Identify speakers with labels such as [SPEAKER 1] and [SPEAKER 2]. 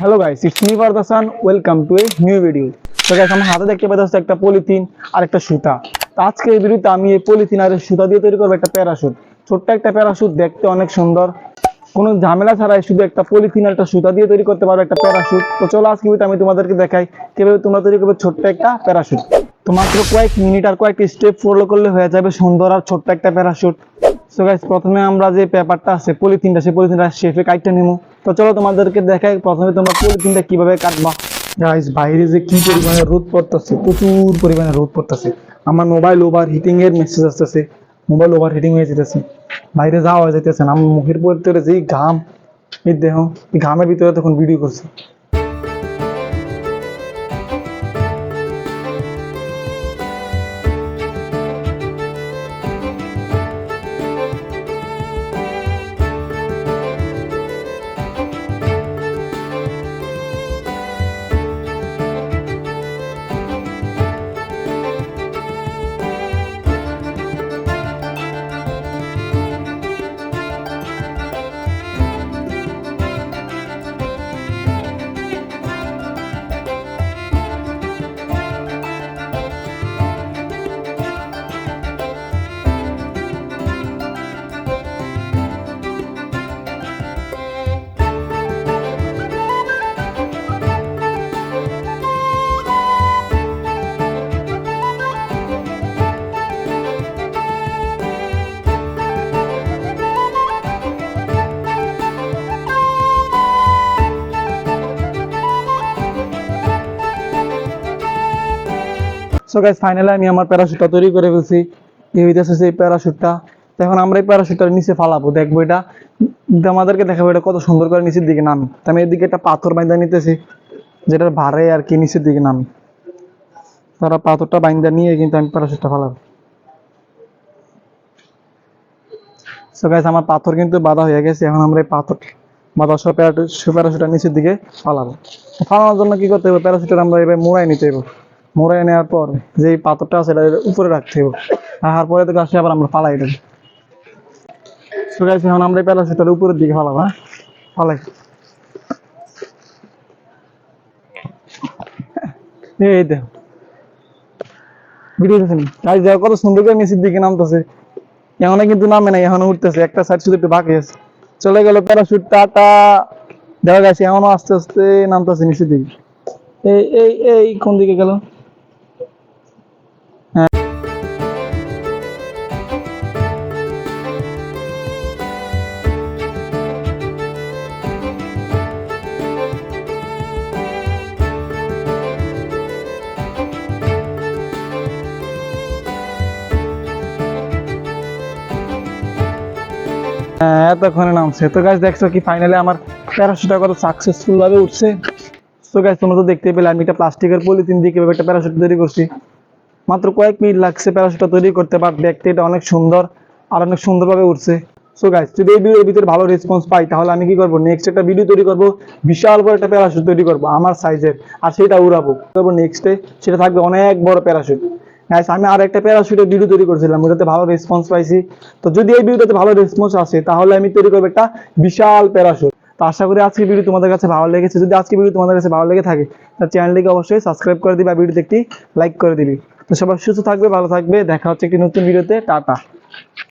[SPEAKER 1] Hello guys it's me Fardasan welcome to a new video তো guys আমার হাতে দেখতে পাচ্ছ একটা পলিথিন আর একটা সুতা। তো আজকে এই ভিডিওতে আমি এই পলিথিন আর সুতা দিয়ে তৈরি করব একটা প্যারাশুট ছোট্ট একটা প্যারাশুট দেখতে অনেক সুন্দর। কোনো ঝামেলা ছাড়াই শুধু একটা পলিথিন আর একটা সুতা দিয়ে তৈরি করতে পারো একটা প্যারাশুট তো চলো আজকে ভিডিওতে আমি তোমাদেরকে দেখাই কীভাবে তোমরা তৈরি করবে ছোট্ট একটা প্যারাশুট তো মাত্র কয়েক মিনিট আর কয়েক স্টেপ ফলো করলে হয়ে যাবে সুন্দর আর ছোট্ট একটা প্যারাশুট সো গাইস প্রথমে আমরা যে পেপারটা আছে, পলিথিনটা, সেই পলিথিনটা শেফে কাটতে নেব। তো চলো তোমাদেরকে দেখাই, প্রথমে তোমরা পলিথিনটা কীভাবে কাটবা। গাইস বাইরে যে কি পরিমাণে রোদ পড়তেছে, প্রচুর পরিমাণে রোদ পড়তেছে। আমার মোবাইল ওভার হিটিং এর মেসেজ আসতেছে, মোবাইল ওভার হিটিং হয়ে যেতেছে। বাইরে যাওয়া যাইতেছে না, আমার মুখের ভিতরে যেই ঘাম, এই দেহ এই ঘামের ভিতরে তখন ভিডিও করছে। সো গাইস ফাইনালি আমি আমার প্যারাশুটটা তৈরি করে ফেলছি। এই হইতেছে সেই প্যারাশুটটা এখন আমরা এই প্যারাশুটটা নিচে ফালাবো, দেখব এটা। আমাদেরকে দেখাবো এটা কত সুন্দর করে নিচের দিকে নামি। আমি এদিকে একটা পাথর বাইন্দা নিতেছি, যেটার ভারে আর কি নিচের দিকে নামি। তারা পাথরটা বাইন্দা নিয়ে কিন্তু আমি প্যারাশুটটা ফালাবো। সো গাইস আমার পাথর কিন্তু বাঁধা হয়ে গেছে, এখন আমরা এই পাথর, বাঁধা সব প্যারাশুটটা নিচের দিকে ফালাবো। ফালানোর জন্য কি করতে হবে? প্যারাশুটটা আমরা এবার মোড়াই নিতে হবে। মোড়াই নেওয়ার পর যে পাথরটা আছে এটা উপরে রাখতে হবে রাখার পরে তো গাছে আবার আমরা ফালাই দেবো। এখন আমরা এই প্যারাশুটটার উপরের দিকে ফালাবো হ্যাঁ? ফালাই। এই দেখো কত সুন্দর করে নিচের দিকে নামতেছে। এখনও কিন্তু নামে নাই, এখনও উঠতেছে। একটা সাইড শুধু একটু বাকি আছে। চলে গেল প্যারাশুট টাটা। দেখা গেছে এখনও আস্তে আস্তে নামতেছে নিচের দিকে। এই এই এই কোন দিকে গেল? এতক্ষণে নামছে। তো গাছ দেখছ কি ফাইনালি আমার প্যারাশুটটা কত সাকসেসফুল ভাবে উঠছে? তো গাছ তোমরা তো দেখতে পেলে, আমি একটা প্লাস্টিকের পলিথিন দিয়ে কীভাবে একটা প্যারাশুট তৈরি করছি। মাত্র কয়েক মিনিট লাগছে প্যারাশুটটা তৈরি করতে, বাট দেখতে এটা অনেক সুন্দর আর অনেক সুন্দরভাবে উঠছে সো গাইস যদি এই ভিডিওর ভিতরে ভালো রেসপন্স পাই, তাহলে আমি কি করব? নেক্সট একটা ভিডিও তৈরি করব। বিশাল বড় একটা প্যারাশুট তৈরি করব, আমার সাইজের আর সেটা উড়াবো। করব নেক্সটে সেটা থাকবে অনেক বড় প্যারাশুট গাইস আমি আর একটা প্যারাশুটের ভিডিও তৈরি করেছিলাম, ওটাতে ভালো রেসপন্স পাইছি। তো যদি এই ভিডিওতে ভালো রেসপন্স আসে, তাহলে আমি তৈরি করব একটা বিশাল প্যারাশুট তো আশা করি আজকে ভিডিও তোমাদের কাছে ভালো লেগেছে। যদি আজকে ভিডিও তোমাদের কাছে ভালো লেগে থাকে, তাহলে চ্যানেলটিকে অবশ্যই সাবস্ক্রাইব করে দিবি, আর ভিডিওতে একটি লাইক করে দিবি। তো সবাই সুস্থ থাকবে ভালো থাকবে। দেখা হচ্ছে একটি নতুন ভিডিওতে। টাটা।